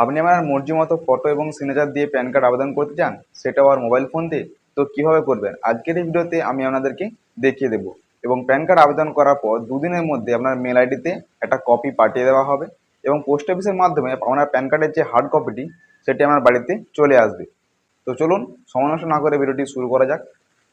আপনি আপনার মর্জি মতো ফটো এবং সিগনেচার দিয়ে প্যান কার্ড আবেদন করতে চান, সেটাও আর মোবাইল ফোন দিয়ে, তো কীভাবে করবেন? আজকের এই ভিডিওতে আমি আপনাদেরকে দেখিয়ে দেবো। এবং প্যান কার্ড আবেদন করার পর দুদিনের মধ্যে আপনার মেল আইডিতে একটা কপি পাঠিয়ে দেওয়া হবে এবং পোস্ট অফিসের মাধ্যমে আপনার প্যান কার্ডের যে হার্ড কপিটি সেটি আমার বাড়িতে চলে আসবে। তো চলুন, সময় না করে ভিডিওটি শুরু করা যাক।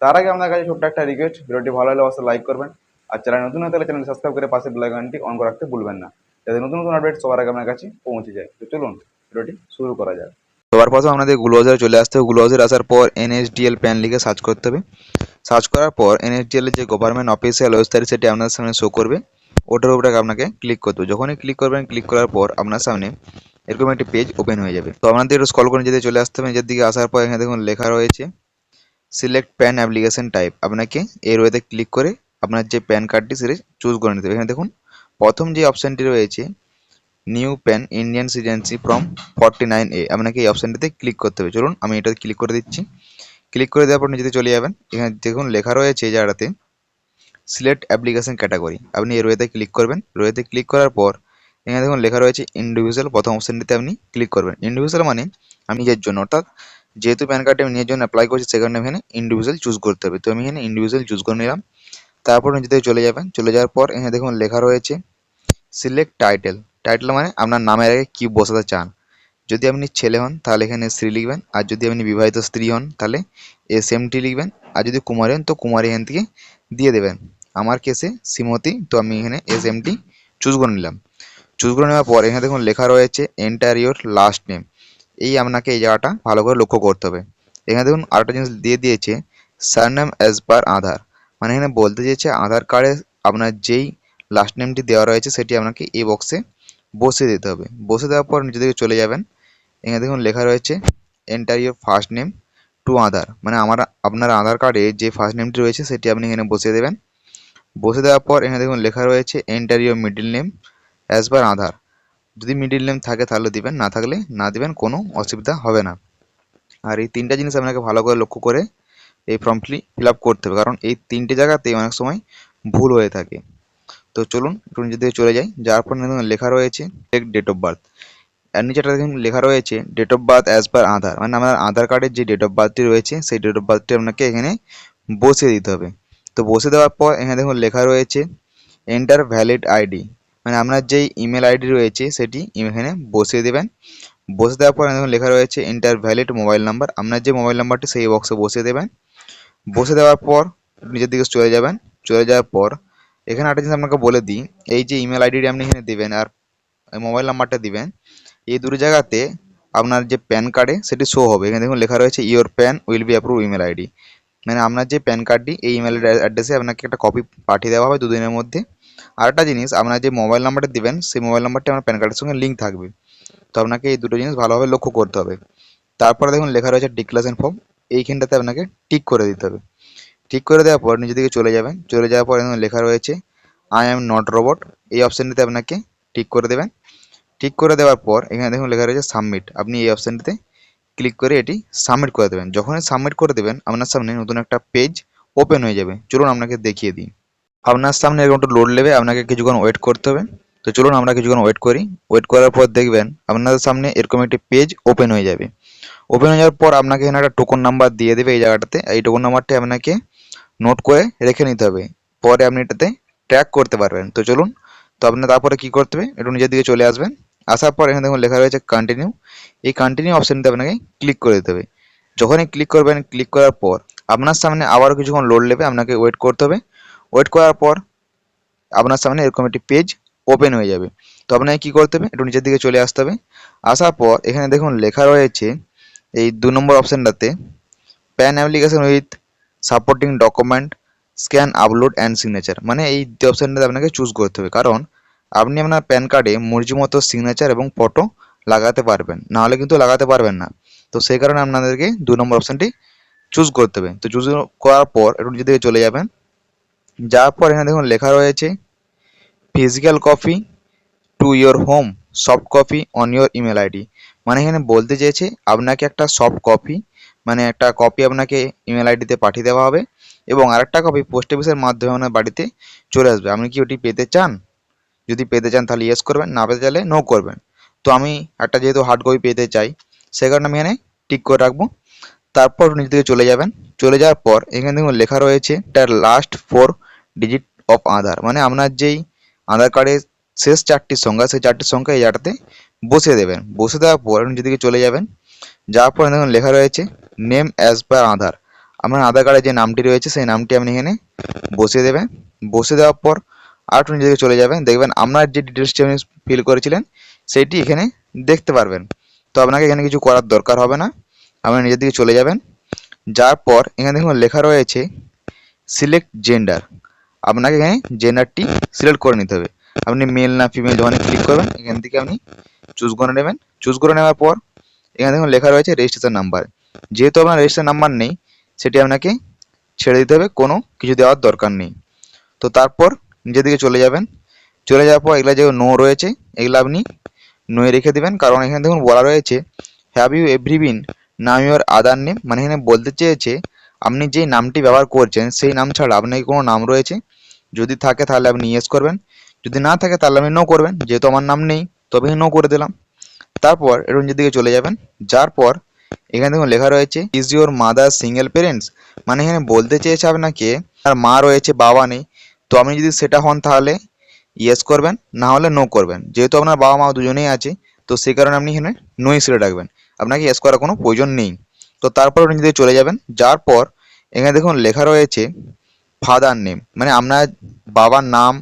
তার আগে আপনার কাছে ছোট্ট একটা রিকোয়েস্ট ভিডিওটি ভালো হলে অবশ্যই লাইক করবেন। আর চ্যানেল নতুন থাকলে চ্যানেল সাবস্ক্রাইব করে পাশে বেল আইকনটি অন করে রাখতে ভুলবেন না, যাতে নতুন নতুন আপডেট সবার আগে আপনার কাছে পৌঁছে যায়। তো চলুন। ভিডিওটি শুরু করা যাক। সবার প্রথম আপনাদের গ্লোজারে চলে আসতে হবে। গ্লোজারে আসার পর এনএসডিএল প্যান লিখে সার্চ করতে হবে। সার্চ করার পর এনএসডিএল এর যে গভর্নমেন্ট অফিসিয়াল ওয়েবসাইট সেটি আপনার সামনে শো করবে। ওটার উপরে আপনাকে ক্লিক করতে হবে। যখনই ক্লিক করবেন ক্লিক করার পর আপনার সামনে এরকম একটি পেজ ওপেন হয়ে যাবে। তো আপনাদের একটু স্কল করে যেতে চলে আসতে হবে। নিজের দিকে আসার পর এখানে দেখুন লেখা রয়েছে সিলেক্ট প্যান অ্যাপ্লিকেশন টাইপ আপনাকে এর ওয়েতে ক্লিক করে আপনার যে প্যান কার্ডটি সেটি চুজ করে নিতে হবে। এখানে দেখুন, প্রথম যে অপশানটি রয়েছে new PAN Indian citizenship from forty nine A আপনাকে এই অপশানটিতে ক্লিক করতে হবে। চলুন, আমি এটা ক্লিক করে দিচ্ছি। ক্লিক করে দেওয়ার পর নিজেতে চলে যাবেন। এখানে দেখুন, লেখা রয়েছে এই জায়গাটাতে সিলেক্ট অ্যাপ্লিকেশন ক্যাটাগরি আপনি এর রোয়েতে ক্লিক করবেন। রোয়েতে ক্লিক করার পর, এখানে দেখুন, লেখা রয়েছে ইন্ডিভিজুয়াল প্রথম অপশানটিতে আপনি ক্লিক করবেন। ইন্ডিভিজুয়াল মানে আমি নিজের জন্য, অর্থাৎ যেহেতু প্যান কার্ডে আমি নিজের জন্য অ্যাপ্লাই করছি, সেখানে এখানে ইন্ডিভিজুয়াল চুজ করতে হবে। তো আমি এখানে ইন্ডিভিজুয়াল চুজ করে নিলাম। তারপর নিজেতে চলে যাবেন। চলে যাওয়ার পর এখানে দেখুন, লেখা রয়েছে সিলেক্ট টাইটেল টাইটেল মানে আপনার নামের আগে কী বসাতে চান। যদি আপনি ছেলে হন, তাহলে এখানে স্ত্রী লিখবেন। আর যদি আপনি বিবাহিত স্ত্রী হন, তাহলে এস এম টি লিখবেন। আর যদি কুমারী হন, তো কুমারী এখান থেকে দিয়ে দেবেন। আমার কেসে শ্রীমতী, তো আমি এখানে এস এম টি চুজ করে নিলাম। চুজ করে নেওয়ার পর এখানে দেখুন লেখা রয়েছে এন্টার ইয়োর লাস্ট নেম এই আপনাকে এই জায়গাটা ভালো করে লক্ষ্য করতে হবে। এখানে দেখুন আরেকটা জিনিস দিয়ে দিয়েছে সারনেম অ্যাজ পার আধার। মানে এখানে বলতে চেয়েছে আধার কার্ডে আপনার যেই লাস্ট নেমটি দেওয়া রয়েছে, সেটি আপনাকে এই বক্সে বসিয়ে দিতে হবে। বসে দেওয়ার পর নিচে দিকে চলে যাবেন। এখানে দেখুন লেখা রয়েছে enter your first name to Aadhaar মানে আমার, আপনার আধার কার্ডে যে ফার্স্ট নেমটি রয়েছে, সেটি আপনি এখানে বসিয়ে দেবেন। বসে দেওয়ার পর এখানে দেখুন লেখা রয়েছে enter your middle name as per Aadhaar যদি মিডিল নেম থাকে তাহলে দিবেন, না থাকলে না দিবেন, কোনো অসুবিধা হবে না। আর এই তিনটা জিনিস আপনাকে ভালো করে লক্ষ্য করে এই ফর্মটি ফিল করতে হবে। কারণ এই তিনটে জায়গাতে অনেক সময় ভুল হয়ে থাকে। তো চলুন, একটু নিজে দিকে চলে যাই। যার পর দেখুন লেখা রয়েছে ডেট অফ বার্থ আর নিচেটা দেখুন লেখা রয়েছে date of birth as per Aadhaar. মানে আমার আধার কার্ডের যে ডেট অফ বার্থটি রয়েছে, সেই ডেট অফ বার্থটি আপনাকে এখানে বসিয়ে দিতে হবে। তো বসে দেওয়ার পর এখানে দেখুন লেখা রয়েছে এন্টার ভ্যালিড আইডি মানে আপনার যেই ইমেল আইডি রয়েছে, সেটি এখানে বসিয়ে দেবেন। বসে দেওয়ার পর দেখুন লেখা রয়েছে এন্টার ভ্যালিড মোবাইল নাম্বার আপনার যে মোবাইল নাম্বারটি সেই বক্সে বসিয়ে দেবেন। বসে দেওয়ার পর নিজের দিকে চলে যাবেন। চলে যাওয়ার পর এখানে একটা জিনিস আপনাকে বলে দিই, এই যে ইমেল আইডিটি আপনি এখানে দেবেন আর মোবাইল নাম্বারটা দিবেন, এই দুটো জায়গাতে আপনার যে প্যান কার্ডে সেটি শো হবে। এখানে দেখুন লেখা রয়েছে your PAN will be approve email ID মানে আপনার যে প্যান কার্ডটি এই ইমেল অ্যাড্রেসে আপনাকে একটা কপি পাঠিয়ে দেওয়া হবে দুদিনের মধ্যে। আর একটা জিনিস, আপনার যে মোবাইল নাম্বারটা দেবেন, সেই মোবাইল নাম্বারটি আপনার প্যান কার্ডের সঙ্গে লিঙ্ক থাকবে। তো আপনাকে এই দুটো জিনিস ভালোভাবে লক্ষ্য করতে হবে। তারপরে দেখুন লেখা রয়েছে ডিক্লারেশন ফর্ম এইখানটাতে আপনাকে টিক করে দিতে হবে। ঠিক করে দেওয়ার পর নিজে দিকে চলে যাবেন। চলে যাওয়ার পর এখানে লেখা রয়েছে আই অ্যাম নট রোবট এই অপশানটিতে আপনাকে ঠিক করে দেবেন। ঠিক করে দেওয়ার পর এখানে দেখুন লেখা রয়েছে সাবমিট আপনি এই অপশানটিতে ক্লিক করে এটি সাবমিট করে দেবেন। যখনই সাবমিট করে দেবেন, আপনার সামনে নতুন একটা পেজ ওপেন হয়ে যাবে। চলুন আপনাকে দেখিয়ে দিই। আপনার সামনে এরকম একটু লোড নেবে, আপনাকে কিছুক্ষণ ওয়েট করতে হবে। তো চলুন আমরা কিছুক্ষণ ওয়েট করি। ওয়েট করার পর দেখবেন আপনাদের সামনে এরকম একটি পেজ ওপেন হয়ে যাবে। ওপেন হয়ে যাওয়ার পর আপনাকে এখানে একটা টোকন নাম্বার দিয়ে দেবে এই জায়গাটাতে। এই টোকন নাম্বারটি আপনাকে নোট করে রেখে নিতে হবে। পরে আপনি এটাতে ট্র্যাক করতে পারবেন। তো চলুন, তো আপনার তারপরে কি করতে হবে? একটু নিজের দিকে চলে আসবেন। আসার পর এখানে দেখুন লেখা রয়েছে কন্টিনিউ এই কন্টিনিউ অপশানটিতে আপনাকে ক্লিক করে দিতে হবে। যখনই ক্লিক করবেন ক্লিক করার পর আপনার সামনে আবারও কিছুক্ষণ লোড নেবে, আপনাকে ওয়েট করতে হবে। ওয়েট করার পর আপনার সামনে এরকম একটি পেজ ওপেন হয়ে যাবে। তো আপনাকে কী করতে হবে? একটু নিচের দিকে চলে আসতে হবে। আসার পর এখানে দেখুন লেখা রয়েছে, এই দু নম্বর অপশানটাতে PAN application with supporting document scan upload and signature মানে এই অপশানটাতে আপনাকে চুজ করতে হবে। কারণ আপনি আপনার প্যান কার্ডে মর্জি মতো সিগনেচার এবং ফটো লাগাতে পারবেন। নাহলে কিন্তু লাগাতে পারবেন না। তো সেই কারণে আপনাদেরকে দু নম্বর অপশানটি চুজ করতে হবে। তো চুজ করার পর একটু নিজে দিকে চলে যাবেন। যাওয়ার পর এখানে দেখুন লেখা রয়েছে physical copy to your home soft copy on your email ID মানে এখানে বলতে চেয়েছে, আপনাকে একটা সফট কপি মানে একটা কপি আপনাকে ইমেল আইডিতে পাঠিয়ে দেওয়া হবে এবং আরেকটা কপি পোস্ট অফিসের মাধ্যমে আপনার বাড়িতে চলে আসবে। আপনি কি ওটি পেতে চান? যদি পেতে চান তাহলে ইয়েস করবেন, না পেতে চাইলে নো করবেন। তো আমি একটা যেহেতু হার্ড কপি পেতে চাই, সে কারণে আমি এখানে টিক করে রাখব। তারপর নিচ দিকে চলে যাবেন। চলে যাওয়ার পর এখানে দেখুন লেখা রয়েছে তার last four digit of Aadhaar মানে আপনার যেই আধার কার্ডের শেষ চারটি সংখ্যা, সেই চারটি সংখ্যা এই জায়গাটাতে বসিয়ে দেবেন। বসে দেওয়ার পর নিচের দিকে চলে যাবেন। যাওয়ার পর দেখুন লেখা রয়েছে নেম অ্যাজ পার আধার। আপনার আধার কার্ডে যে নামটি রয়েছে, সেই নামটি আপনি এখানে বসিয়ে দেবেন। বসে দেওয়ার পর আর একটু নিজেকে চলে যাবেন, দেখবেন আপনার যে ডিটেলসটি আপনি ফিল করেছিলেন সেইটি এখানে দেখতে পারবেন। তো আপনাকে এখানে কিছু করার দরকার হবে না, আপনি নিজের দিকে চলে যাবেন। যাওয়ার পর এখানে দেখুন লেখা রয়েছে সিলেক্ট জেন্ডার আপনাকে এখানে জেন্ডারটি সিলেক্ট করে নিতে হবে। আপনি মেল না ফিমেল যখন ক্লিক করবেন, এখান থেকে আপনি চুজ করে নেবেন। চুজ করে নেওয়ার পর এখানে দেখুন লেখা রয়েছে রেজিস্ট্রেশন নাম্বার যেহেতু আপনার রেজিস্ট্রেশন নাম্বার নেই, সেটি আপনাকে ছেড়ে দিতে হবে, কোনো কিছু দেওয়ার দরকার নেই। তো তারপর নিজের দিকে চলে যাবেন। চলে যাওয়ার পর এগুলা যে নো রয়েছে, এগুলো আপনি নোয়ে রেখে দেবেন। কারণ এখানে দেখুন বলা রয়েছে হ্যাভ ইউ এভরি বিন নাম ইউর আদার নেম মানে এখানে বলতে চেয়েছে, আপনি যে নামটি ব্যবহার করছেন, সেই নাম ছাড়া আপনার কোনো নাম রয়েছে? যদি থাকে তাহলে আপনি ইয়েস করবেন। যদি না থাকে তাহলে আপনি নো করবেন। যেহেতু আমার নাম নেই তবে নো করে দিলাম। তারপর নিজের দিকে চলে যাবেন। যার পর এখানে দেখুন লেখা রয়েছে is your mother single parents মানে এখানে বলতে চেয়েছে আপনাকে, তার মা রয়েছে, বাবা নেই। তো আপনি যদি সেটা হন তাহলে ইয়েস করবেন, না হলে নো করবেন। যেহেতু আপনার বাবা মা দুজনেই আছে, তো সেই কারণে আপনি এখানে নোই সিলে রাখবেন আপনাকে ইয়েস করার কোনো প্রয়োজন নেই। তো তারপর আপনি যদি চলে যাবেন। যার পর এখানে দেখুন লেখা রয়েছে ফাদার নেম মানে আপনার বাবার নাম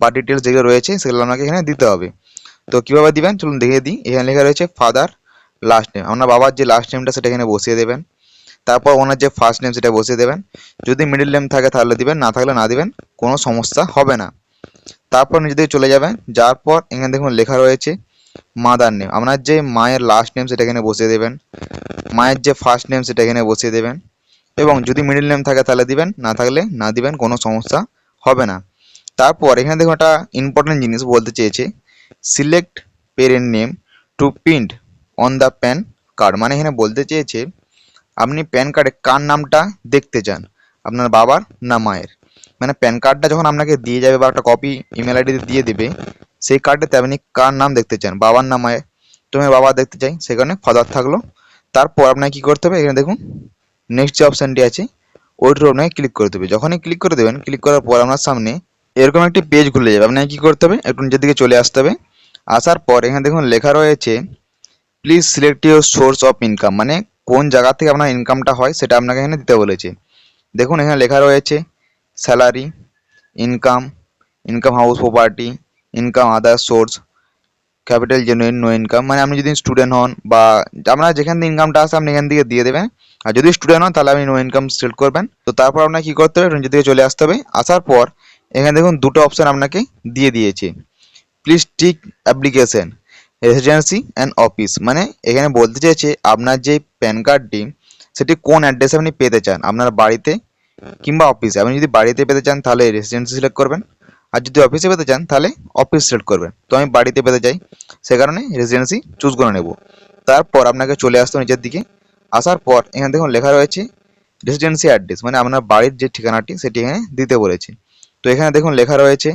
বা ডিটেলস যেগুলো রয়েছে, সেগুলো আপনাকে এখানে দিতে হবে। তো কীভাবে দিবেন? চলুন দেখিয়ে দিই। এখানে লেখা রয়েছে ফাদার লাস্ট নেম আপনার বাবার যে লাস্ট নেমটা সেটা এখানে বসিয়ে দেবেন। তারপর ওনার যে ফার্স্ট নেম সেটা বসিয়ে দেবেন। যদি মিডিল নেম থাকে, তাহলে দিবেন। না থাকলে না দিবেন। কোনো সমস্যা হবে না। তারপর নিজে দিকে চলে যাবেন। যার পর এখানে দেখুন লেখা রয়েছে মাদার নেম আপনার যে মায়ের লাস্ট নেম সেটা এখানে বসিয়ে দেবেন। মায়ের যে ফার্স্ট নেম সেটা এখানে বসিয়ে দেবেন। এবং যদি মিডিল নেম থাকে, তাহলে দিবেন। না থাকলে না দিবেন। কোনো সমস্যা হবে না। তারপর এখানে দেখুন একটা ইম্পর্টেন্ট জিনিস বলতে চেয়েছে। Select parent name to print on the PAN card. মানে এখানে বলতে চেয়েছে, আপনি প্যান কার্ডে কার নামটা দেখতে চান? আপনার বাবার না মায়ের? মানে প্যান কার্ডটা যখন আপনাকে দিয়ে যাবে বা একটা কপি ইমেল আইডিতে দিয়ে দেবে, সেই কার্ডটাতে আপনি কার নাম দেখতে চান? বাবার না মায়ের? তো আমি বাবা দেখতে চাই, সেখানে ফাদার থাকল। তারপর আপনাকে কি করতে হবে? এখানে দেখুন নেক্সট যে অপশানটি আছে, ওইটার আপনাকে ক্লিক করে দেবে যখনই ক্লিক করে দেবেন ক্লিক করার পর আপনার সামনে এরকম একটি পেজ খুলে যাবে। আপনাকে কি করতে হবে? একটু নিজের দিকে চলে আসতে হবে। আসার পর এখানে দেখুন লেখা রয়েছে please select your source of income মানে কোন জায়গা থেকে আপনার ইনকামটা হয় সেটা আপনাকে এখানে দিতে বলেছে। দেখুন এখানে লেখা রয়েছে salary income income house property income other source capital genuine no income মানে আপনি যদি স্টুডেন্ট হন বা আপনার যেখান থেকে ইনকামটা আসে আপনি এখান থেকে দিয়ে দেবেন। আর যদি স্টুডেন্ট হন তাহলে আপনি নো ইনকাম সিলেক্ট করবেন। তো তারপর আপনাকে কী করতে হবে? নিজে থেকে চলে আসতে হবে। আসার পর এখানে দেখুন দুটো অপশান আপনাকে দিয়ে দিয়েছে। Please tick application residency and office মানে এখানে বলতে চেয়েছে আপনার যে প্যান কার্ডটি সেটি কোন অ্যাড্রেসে আপনি পেতে চান? আপনার বাড়িতে কিংবা অফিসে আপনি যদি বাড়িতে পেতে চান, তাহলে রেসিডেন্সি সিলেক্ট করবেন। আর যদি অফিসে পেতে চান, তাহলে অফিস সিলেক্ট করবেন। তো আমি বাড়িতে পেতে চাই, সে কারণে রেসিডেন্সি চুজ করে নেব। তারপর আপনাকে চলে আসতে নিচের দিকে। আসার পর এখানে দেখুন লেখা রয়েছে রেসিডেন্সি অ্যাড্রেস মানে আপনার বাড়ির যে ঠিকানাটি, সেটি এখানে দিতে বলেছে। তো এখানে দেখুন লেখা রয়েছে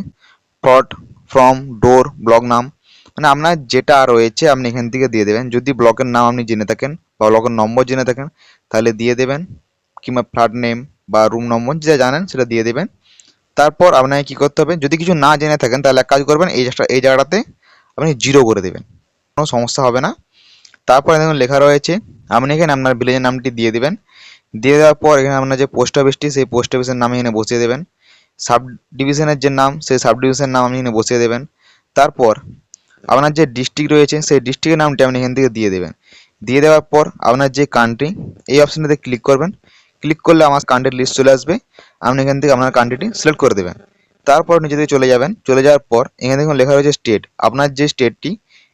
ফট ফ্রম ডোর ব্লক নাম। মানে আপনার যেটা রয়েছে আপনি এখান থেকে দিয়ে দেবেন। যদি ব্লকের নাম আপনি জেনে থাকেন বা ব্লকের নম্বর জেনে থাকেন, তাহলে দিয়ে দেবেন। কিংবা ফ্ল্যাট নেম বা রুম নম্বর যেটা জানেন সেটা দিয়ে দেবেন। তারপর আপনাকে কী করতে হবে? যদি কিছু না জেনে থাকেন, তাহলে এক কাজ করবেন, এই এই জায়গাটাতে আপনি জিরো করে দেবেন। কোনো সমস্যা হবে না। তারপরে দেখুন, লেখা রয়েছে, আপনি এখানে আপনার ভিলেজের নামটি দিয়ে দেবেন। দিয়ে দেওয়ার পর এখানে আপনার যে পোস্ট অফিসটি সেই পোস্ট অফিসের নাম এখানে বসিয়ে দেবেন। সাব ডিভিশনের যে নাম, সেই সাব ডিভিশনের নাম আপনি এখানে বসিয়ে দেবেন। তারপর আপনার যে ডিস্ট্রিক্ট রয়েছে, সেই ডিস্ট্রিক্টের নামটি আপনি এখান থেকে দিয়ে দেবেন। দিয়ে দেওয়ার পর আপনার যে কান্ট্রি এই অপশানটাতে ক্লিক করবেন। ক্লিক করলে আমার কান্ট্রির লিস্ট চলে আসবে। আপনি এখান থেকে আপনার কান্ট্রিটি সিলেক্ট করে দেবেন। তারপর নিচে দিকে চলে যাবেন। চলে যাওয়ার পর এখানে দেখুন লেখা রয়েছে স্টেট আপনার যে স্টেটটি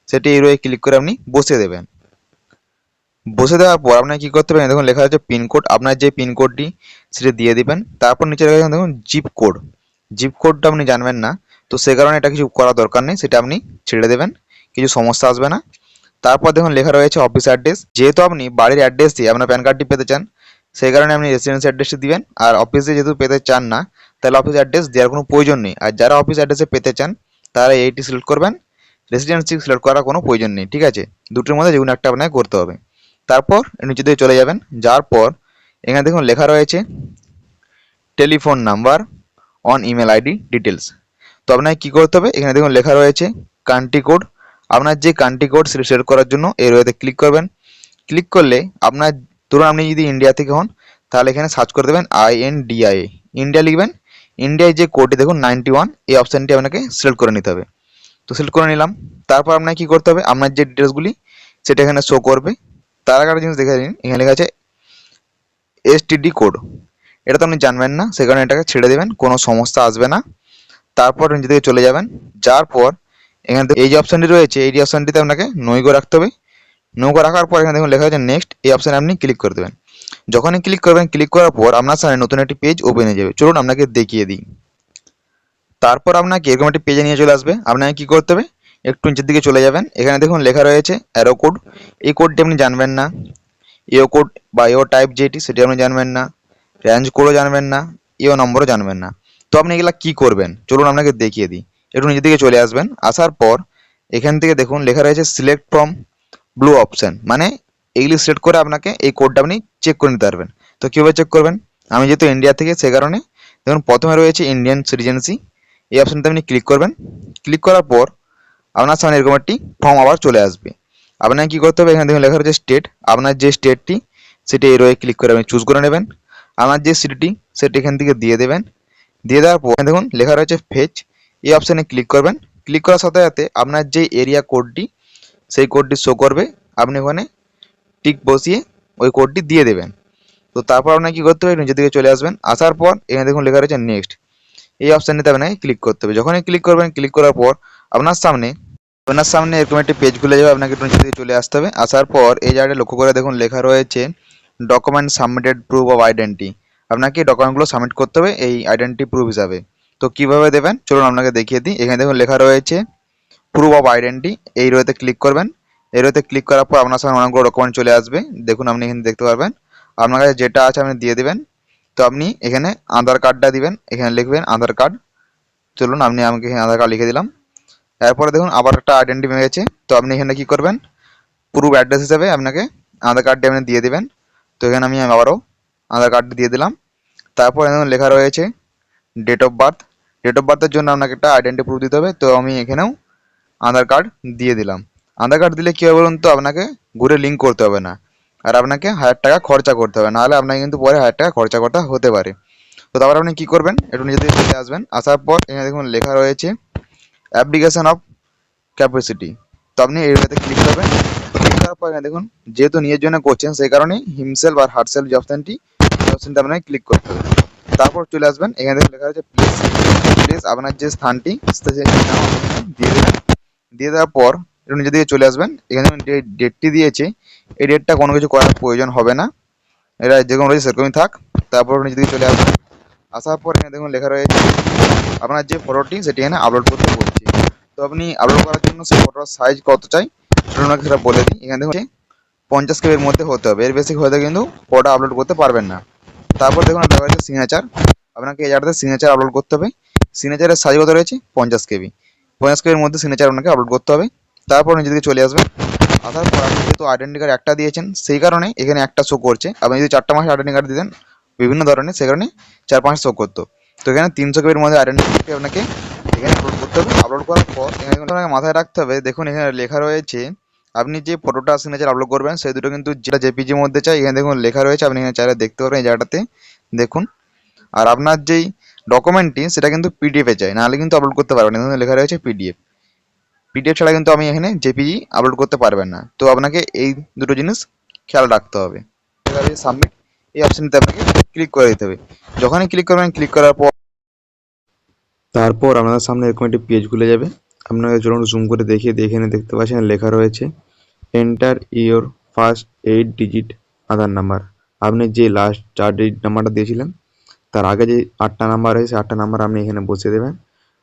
সেটি এই রয়ে ক্লিক করে আপনি বসিয়ে দেবেন। বসে দেওয়ার পর আপনাকে কী করতে পারেন? দেখুন, লেখা রয়েছে পিনকোড আপনার যে পিনকোডটি সেটা দিয়ে দিবেন। তারপর নিচে লেখা আছে দেখুন জিপ কোড জিপ কোডটা আপনি জানবেন না। তো সে কারণে এটা কিছু করার দরকার নেই। সেটা আপনি ছেড়ে দেবেন। কিছু সমস্যা আসবে না। তারপর দেখুন, লেখা রয়েছে অফিস অ্যাড্রেস যেহেতু আপনি বাড়ির অ্যাড্রেস দিয়ে আপনার প্যান কার্ডটি পেতে চান, সেই কারণে আপনি রেসিডেন্স অ্যাড্রেসটি দিবেন। আর অফিসে যেহেতু পেতে চান না, তাহলে অফিস অ্যাড্রেস দেওয়ার কোনো প্রয়োজন নেই। আর যারা অফিস অ্যাড্রেসে পেতে চান, তারা এইটি সিলেক্ট করবেন। রেসিডেন্সি সিলেক্ট করার কোনো প্রয়োজন নেই, ঠিক আছে? দুটোর মধ্যে যে কোনো একটা আপনাকে করতে হবে। তারপর নিচে দিয়ে চলে যাবেন। যাওয়ার পর এখানে দেখুন লেখা রয়েছে telephone number on email ID details তো আপনাকে কী করতে হবে? এখানে দেখুন লেখা রয়েছে কান্ট্রি কোড। আপনার যে কান্ট্রি কোড সেটা সেট করার জন্য এই রয়েতে ক্লিক করবেন। ক্লিক করলে আপনার ধরুন আপনি যদি ইন্ডিয়া থেকে হন, তাহলে এখানে সার্চ করে দেবেন আই এন ডিআইএ ইন্ডিয়া লিখবেন। ইন্ডিয়ায় যে কোডটি দেখুন নাইনটি ওয়ান এই অপশানটি আপনাকে সিলেক্ট করে নিতে হবে। তো সিলেক্ট করে নিলাম। তারপর আপনাকে কী করতে হবে? আপনার যে ডিটেলসগুলি সেটা এখানে শো করবে। তার আগে জিনিস দেখে নিন এখানে লেখা আছে এসটিডি কোড এটা তো আপনি জানবেন না, সে কারণে এটাকে ছেড়ে দেবেন, কোনো সমস্যা আসবে না। তারপর নিচে দিকে চলে যাবেন যার পর এখানে এই যে অপশানটি রয়েছে, এই অপশানটিতে আপনাকে নৈগো রাখতে হবে। নৌকো রাখার পর এখানে দেখুন লেখা আছে নেক্সট এই অপশানে আপনি ক্লিক করে দেবেন। যখনই ক্লিক করবেন ক্লিক করার পর আপনার সামনে নতুন একটি পেজ ওপেন হয়ে যাবে। চলুন আপনাকে দেখিয়ে দিই। তারপর আপনাকে এরকম একটি পেজে নিয়ে চলে আসবে। আপনাকে কী করতে হবে? একটু নিচের দিকে চলে যাবেন। এখানে দেখুন লেখা রয়েছে অ্যারো কোড এই কোডটি আপনি জানবেন না। ইও কোড বা ইও টাইপ যেটি, সেটি আপনি জানবেন না। রেঞ্জ কোডও জানবেন না। ইও নম্বরও জানবেন না। তো আপনি এগুলা কি করবেন? চলুন আপনাকে দেখিয়ে দিই। একটু নিচের দিকে চলে আসবেন। আসার পর এখান থেকে দেখুন লেখা রয়েছে সিলেক্ট ফ্রম ব্লু অপশন মানে এইগুলি সিলেক্ট করে আপনাকে এই কোডটা আপনি চেক করে নিতে পারবেন। তো কীভাবে চেক করবেন? আমি যেহেতু ইন্ডিয়া থেকে, সে কারণে দেখুন প্রথমে রয়েছে ইন্ডিয়ান সিটিজেন্সি এই অপশানতে আপনি ক্লিক করবেন। ক্লিক করার পর আপনার সামনে এরকম একটি ফর্ম আবার চলে আসবে। আপনাকে কী করতে হবে? এখানে দেখুন, লেখা রয়েছে স্টেট আপনার যে স্টেটটি সেটি এই রয়ে ক্লিক করে আপনি চুজ করে নেবেন। আপনার যে সিটিটি সেটি এখান থেকে দিয়ে দেবেন। দিয়ে দেওয়ার পর দেখুন, লেখা রয়েছে ফেচ এই অপশানে ক্লিক করবেন। ক্লিক করার সাথে সাথে আপনার যে এরিয়া কোডটি সেই কোডটি শো করবে। আপনি ওখানে টিক বসিয়ে ওই কোডটি দিয়ে দেবেন। তো তারপর আপনাকে কী করতে হবে? নিজের দিকে চলে আসবেন। আসার পর, এখানে দেখুন, লেখা রয়েছে নেক্সট এই অপশানটিতে আপনাকে ক্লিক করতে হবে। যখনই ক্লিক করবেন ক্লিক করার পর, আপনার সামনে আপনার সামনে এরকম একটি পেজ খুলে যাবে, আপনাকে একটু নিচে চলে আসতে হবে। আসার পর এই জায়গাটা লক্ষ্য করে দেখুন, লেখা রয়েছে document submitted proof of identity আপনাকে ডকুমেন্টগুলো সাবমিট করতে হবে এই আইডেন্টি প্রুফ হিসাবে। তো কীভাবে দেবেন? চলুন আপনাকে দেখিয়ে দিই। এখানে দেখুন, লেখা রয়েছে প্রুফ অফ আইডেন্টি এই রয়েতে ক্লিক করবেন। এই রয়েতে ক্লিক করার পর আপনার সামনে অনেকগুলো ডকুমেন্ট চলে আসবে। দেখুন, আপনি এখানে দেখতে পারবেন। আপনার কাছে যেটা আছে, আপনি দিয়ে দেবেন। তো আপনি এখানে আধার কার্ডটা দিবেন। এখানে লিখবেন আধার কার্ড চলুন আপনি আমাকে এখানে আধার কার্ড লিখে দিলাম। এরপরে দেখুন আবার একটা আইডেন্টি পেয়ে গেছে। তো আপনি এখানে কি করবেন? প্রুফ অ্যাড্রেস হিসাবে আপনাকে আধার কার্ডটি আপনি দিয়ে দেবেন। তো এখানে আমি আবারও আধার কার্ডটি দিয়ে দিলাম। তারপর এখানে লেখা রয়েছে date of birth date of বার্থের জন্য আপনাকে একটা আইডেন্টি প্রুফ দিতে হবে। তো আমি এখানেও আধার কার্ড দিয়ে দিলাম। আধার কার্ড দিলে কী হবে বলুন তো? আপনাকে ঘুরে লিঙ্ক করতে হবে না। আর আপনাকে হাজার টাকা খরচা করতে হবে। নাহলে আপনাকে কিন্তু পরে হাজার টাকা খরচা করতে হতে পারে। তো তারপর আপনি কী করবেন? একটু নিজে থেকে চলে আসবেন। আসার পর এখানে দেখুন লেখা রয়েছে অ্যাপ্লিকেশন অফ ক্যাপাসিটি তো আপনি এটাতে ক্লিক করবেন। ক্লিক করার পর দেখুন, যেহেতু নিজের জন্য করছেন সেই কারণে হিমসেল বা হার্টসেল যে অপশানটি এই অপশানটা আপনাকে ক্লিক করতে হবে। তারপর চলে আসবেন, এখানে দেখুন লেখা রয়েছে প্লেস প্লেস আপনার যে স্থানটি আপনি দিয়ে দেবেন দিয়ে দেওয়ার পর নিজে দিকে চলে আসবেন। এখানে যে ডেটটি দিয়েছে, এই ডেটটা কোনো কিছু করার প্রয়োজন হবে না। এটা যেরকম রয়েছে, সেরকমই থাক। তারপর নিজে দিকে চলে আসবেন। আসার পর এখানে দেখুন লেখা রয়েছে, আপনার যে ফটোটি সেটি এখানে আপলোড করতে বলছে তো আপনি আপলোড করার জন্য সেই ফটোর সাইজ কত চাই আপনাকে সেটা বলে দিই এখানে দেখুন, পঞ্চাশ কেবির মধ্যে হতে হবে। এর বেশি হলে কিন্তু ফটো আপলোড করতে পারবেন না। তারপর দেখুন, আপনার সিগনেচার আপনাকে এই জায়গাতে সিগনেচার আপলোড করতে হবে। সিগনেচারের সাইজ কত রয়েছে? পঞ্চাশ কেবি পঞ্চাশ কেবির মধ্যে সিগনেচার আপনাকে আপলোড করতে হবে। তারপর নিজে দিকে চলে আসবেন। আসার পর আপনি যেহেতু আইডেন্টি কার্ড একটা দিয়েছেন, সেই কারণে এখানে একটা শো করছে। আপনি যদি চারটা মাসের আইডেন্টি কার্ড দিতেন, বিভিন্ন ধরনের, সেই কারণে চার, পাঁচ শো করতো। তো এখানে তিনশো কেবির মধ্যে আইডেন্টি আপনাকে হবে আপলোড করার পর এখানে আপনাকে মাথায় রাখতে হবে, দেখুন এখানে লেখা রয়েছে, আপনি যে ফটোটা সিগনেচার আপলোড করবেন, সেই দুটো কিন্তু যেটা জেপিজির মধ্যে চাই, এখানে দেখুন লেখা রয়েছে, আপনি এখানে চাইলে দেখতে পারবেন এই জায়গাটাতে, দেখুন। আর আপনার যেই ডকুমেন্টটি সেটা কিন্তু পিডিএফে চাই, নাহলে কিন্তু আপলোড করতে পারবেন এখানে লেখা রয়েছে পিডিএফ পিডিএফ ছাড়া কিন্তু আমি এখানে জেপিজি আপলোড করতে পারবেন না, তো আপনাকে এই দুটো জিনিস খেয়াল রাখতে হবে। সাবমিট এই অপশানটিতে আপনাকে ক্লিক করে দিতে হবে। যখনই ক্লিক করবেন ক্লিক করার পর তারপর আপনাদের সামনে এরকম একটি পেজ খুলে যাবে। আপনাকে চলুন জুম করে দেখিয়ে দিয়ে এখানে দেখতে পাচ্ছেন লেখা রয়েছে enter your first eight digit Aadhaar number আপনি যে লাস্ট চার ডিজিট নাম্বারটা দিয়েছিলেন, তার আগে যে আটটা নাম্বার আছে সেই আটটা নাম্বার আপনি এখানে বসিয়ে দেবেন।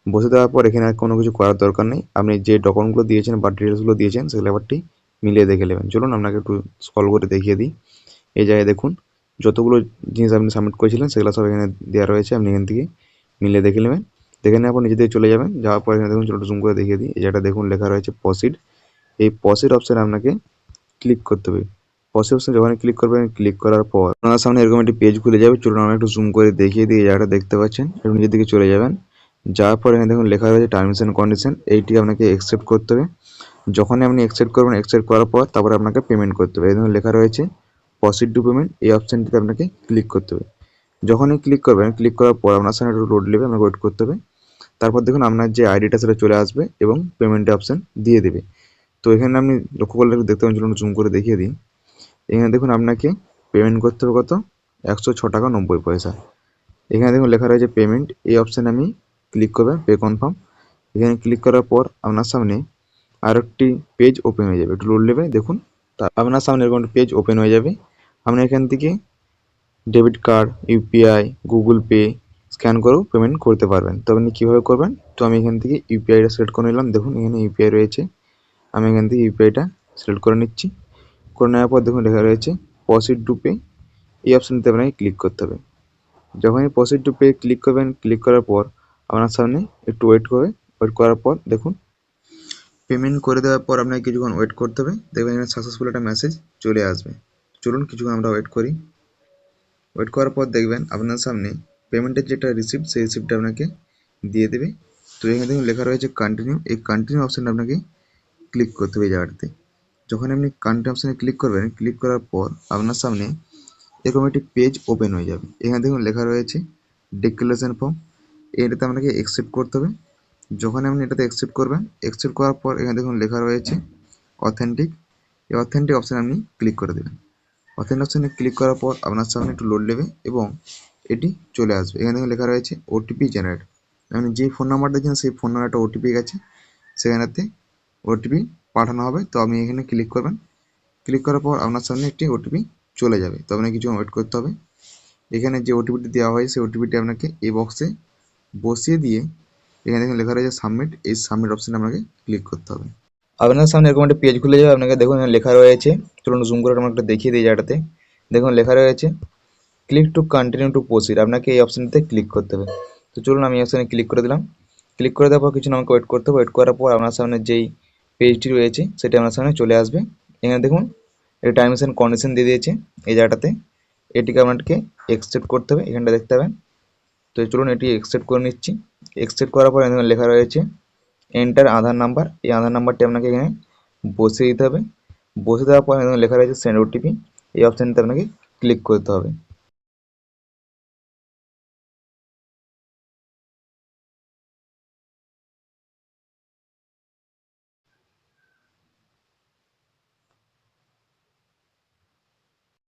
বসে দেওয়ার পর এখানে আর কোনো কিছু করার দরকার নেই। আপনি যে ডকুমেন্টগুলো দিয়েছেন বা ডিটেলসগুলো দিয়েছেন সেগুলো একবারটি মিলিয়ে দেখে নেবেন। চলুন আপনাকে একটু স্কল করে দেখিয়ে দিই। এই জায়গায় দেখুন, যতগুলো জিনিস আপনি সাবমিট করেছিলেন, সেগুলো সব এখানে দেওয়া রয়েছে। আপনি এখান থেকে মিলিয়ে দেখে নেবেন। দেখে নেওয়ার পর নিচে দিকে চলে যাবেন। যাওয়ার পর এখানে দেখুন ছোটো জুম করে দেখিয়ে দিই। এই দেখুন, লেখা রয়েছে পসিড এই পসিড অপশানে আপনাকে ক্লিক করতে হবে। পসিড অপশানে যখন ক্লিক করবেন ক্লিক করার পর আপনার সামনে এরকম একটি পেজ খুলে যাবে। চলুন আমরা একটু জুম করে দেখিয়ে দিই, এই জায়গাটা দেখতে পাচ্ছেন। একটু নিচের দিকে চলে যাবেন। যাওয়ার পর এখানে দেখুন, লেখা রয়েছে টার্মস অ্যান্ড কন্ডিশন এইটি আপনাকে অ্যাকসেপ্ট করতে হবে। যখনই আপনি অ্যাকসেপ্ট করবেন অ্যাকসেপ্ট করার পর তারপরে আপনাকে পেমেন্ট করতে হবে। এই দেখুন, লেখা রয়েছে প্রসিড টু পেমেন্ট এই অপশানটিতে আপনাকে ক্লিক করতে হবে। যখনই ক্লিক করবেন ক্লিক করার পর আপনার সামনে একটু লোড নেবে, আপনাকে ওয়েট করতে হবে। তারপর দেখুন আপনার যে আইডিটা সেটা চলে আসবে এবং পেমেন্টের অপশান দিয়ে দেবে। তো এখানে আপনি লক্ষ্য করলে দেখতে পাচ্ছেন, চলুন জুম করে দেখিয়ে দিই। এখানে দেখুন আপনাকে পেমেন্ট করতে হবে কত? একশো ছ টাকা নব্বই পয়সা। এখানে দেখুন লেখা রয়েছে পেমেন্ট এই অপশানে আমি ক্লিক করবেন পে কনফার্ম এখানে ক্লিক করার পর আপনার সামনে আর একটি পেজ ওপেন হয়ে যাবে। একটু লোড নেবে দেখুন। তা আপনার সামনে এরকম একটা পেজ ওপেন হয়ে যাবে। আপনি এখান থেকে debit card UPI Google pay scan করেও পেমেন্ট করতে পারবেন। তো আপনি কীভাবে করবেন? তো আমি এখান থেকে ইউপিআইটা সিলেক্ট করে নিলাম। দেখুন, এখানে ইউপিআই রয়েছে। আমি এখান থেকে ইউপিআইটা সিলেক্ট করে নিচ্ছি। করে নেওয়ার পর দেখুন, লেখা রয়েছে প্রসিড টু পে এই অপশানটিতে আপনাকে ক্লিক করতে হবে। যখনই প্রসিড টু পে ক্লিক করবেন ক্লিক করার পর আপনার সামনে একটু ওয়েট করবে। ওয়েট করার পর দেখুন পেমেন্ট করে দেওয়ার পর আপনাকে কিছুক্ষণ ওয়েট করতে হবে। দেখবেন এখানে সাকসেসফুল একটা মেসেজ চলে আসবে। চলুন, কিছুক্ষণ আমরা ওয়েট করি। ওয়েট করার পর দেখবেন আপনার সামনে পেমেন্টের যেটা রিসিপ্ট সেই রিসিপ্টটা আপনাকে দিয়ে দেবে। তো এখানে দেখুন লেখা রয়েছে কন্টিনিউ এই কন্টিনিউ অপশানটা আপনাকে ক্লিক করতে হবে জায়গাটাতে। যখন আপনি কন্টিনিউ অপশানে ক্লিক করবেন ক্লিক করার পর আপনার সামনে এরকম একটি পেজ ওপেন হয়ে যাবে। এখানে দেখুন লেখা রয়েছে ডিক্লারেশন ফর্ম এটাতে আপনাকে অ্যাকসেপ্ট করতে হবে। যখন আপনি এটাতে অ্যাকসেপ্ট করবেন অ্যাকসেপ্ট করার পর এখানে দেখুন লেখা রয়েছে অথেন্টিক এই অথেন্টিক অপশানে আপনি ক্লিক করে দেবেন। অথেন্টিক অপশানে ক্লিক করার পর আপনার সামনে একটু লোড নেবে এবং এটি চলে আসবে। এখানে দেখুন লেখা রয়েছে ওটিপি জেনারেট আপনি যেই ফোন নাম্বারটা দিয়েছেন সেই ফোন নাম্বারটা ওটিপি গেছে। সেখানেতে ওটিপি পাঠানো হবে। তো আপনি এখানে ক্লিক করবেন। ক্লিক করার পর আপনার সামনে একটি ওটিপি চলে যাবে। তো আপনাকে কিছু ওয়েট করতে হবে। এখানে যে ওটিপিটি দেওয়া হয় সেই ওটিপিটি আপনাকে এই বক্সে বসিয়ে দিয়ে এখানে দেখুন লেখা রয়েছে সাবমিট এই সাবমিট অপশানে আপনাকে ক্লিক করতে হবে। আপনার সামনে এরকম একটা পেজ খুলে যাবে। আপনাকে দেখুন লেখা রয়েছে। চলুন জুম করে আমরা একটা দেখিয়ে দিই জায়গাটাতে। দেখুন লেখা রয়েছে click to continue to proceed আপনাকে এই অপশানটিতে ক্লিক করতে হবে। তো চলুন আমি অপশানে ক্লিক করে দিলাম। ক্লিক করে দেওয়ার পর কিছু আমাকে ওয়েট করতে হবে। ওয়েট করার পর আপনার সামনে যেই পেজটি রয়েছে, সেটি আপনার সামনে চলে আসবে। এখানে দেখুন, এটা টাইমস অ্যান্ড কন্ডিশন দিয়ে দিয়েছে এই জায়গাটাতে। এটিকে আপনাকে অ্যাকসেপ্ট করতে হবে, এখানটা দেখতে পাবেন। তো চলুন এটি অ্যাকসেপ্ট করে নিচ্ছি। অ্যাকসেপ্ট করার পর এখানে লেখা রয়েছে এন্টার আধার নাম্বার এই আধার নাম্বারটি আপনাকে এখানে বসিয়ে দিতে হবে। বসে দেওয়ার পর এখানে লেখা রয়েছে সেন্ড ওটিপি এই অপশানটিতে আপনাকে ক্লিক করতে হবে।